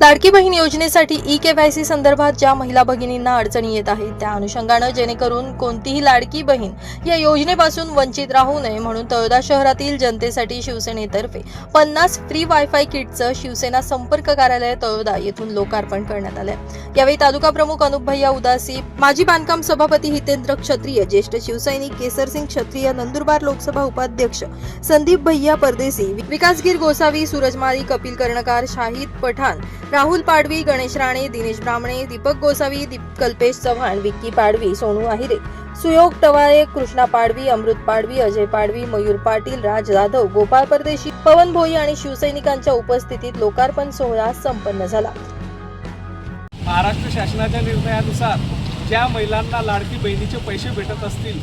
लाडकी बहीण योजनेसाठी e KYC संदर्भात ज्या महिला भगिनींना अडचणी येत आहेत त्या अनुषंगानं जेणेकरून कोणतीही लाडकी बहीण या योजनेपासून वंचित राहू नये म्हणून तळोदा शहरातील जनतेसाठी शिवसेनेतर्फे पन्नास फ्री वायफाय किटचं शिवसेना संपर्क कार्यालय तळोदा येथून लोकार्पण करण्यात आलंय. यावेळी तालुका प्रमुख अनुप भैया उदासी माजी बांधकाम सभापती हितेंद्र क्षत्रिय ज्येष्ठ शिवसैनिक केसरसिंग क्षत्रिय नंदुरबार लोकसभा उपाध्यक्ष संदीप भैया परदेसी विकासगीर गोसावी सूरजमाळी कपिल कर्णकार शाहिद पठाण राहुल पाडवी गणेश राणे दिनेश ब्राह्मणे दीपक गोसावी दीप कल्पेश चव्हाण विक्की पाडवी सोनू आहिरे सुयोग टवाळे कृष्णा पाडवी अमृत पाडवी अजय पाडवी मयूर पाटील राज जाधव गोपाळ परदेशी पवन भोई आणि शिवसैनिकांच्या उपस्थितीत लोकार्पण सोहळा संपन्न झाला. महाराष्ट्र शासनाच्या निर्णयानुसार ज्या महिलांना लाडकी बहिणीचे पैसे भेटत असतील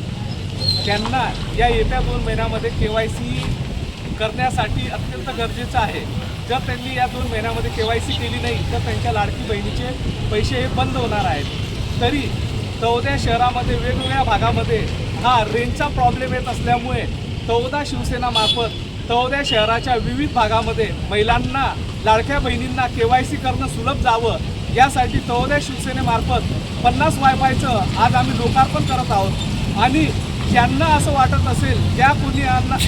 त्यांना या येत्या दोन महिन्यामध्ये के वाय सी करण्यासाठी अत्यंत गरजेचं आहे. जर त्यांनी या दोन महिन्यामध्ये के वाय सी केली नाही तर त्यांच्या लाडकी बहिणीचे पैसे हे बंद होणार आहेत. तरी तौद्या शहरामध्ये वेगवेगळ्या भागामध्ये हा रेंजचा प्रॉब्लेम येत असल्यामुळे तौदा शिवसेनामार्फत तौद्या शहराच्या विविध भागामध्ये महिलांना लाडक्या बहिणींना के वाय सी करणं सुलभ जावं यासाठी तळोद्या शिवसेनेमार्फत पन्नास वायफायचं आज आम्ही लोकार्पण करत आहोत. आणि ज्यांना असं वाटत असेल ज्या कोणी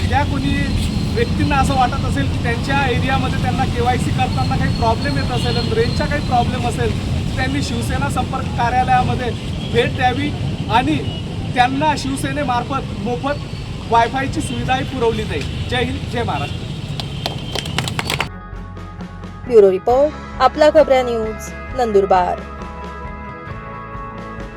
ज्या कोणी व्यक्तींना असं वाटत असेल की त्यांच्या एरियामध्ये त्यांना के वाय सी करताना काही प्रॉब्लेम येत असेल आणि रेंजचा काही प्रॉब्लेम असेल त्यांनी शिवसेना संपर्क कार्यालयामध्ये भेट द्यावी आणि त्यांना शिवसेनेमार्फत मोफत वायफायची सुविधाही पुरवली जाईल. जय हिंद जय महाराष्ट्र. ब्युरो रिपोर्ट आपला खबऱ्या न्यूज नंदुरबार.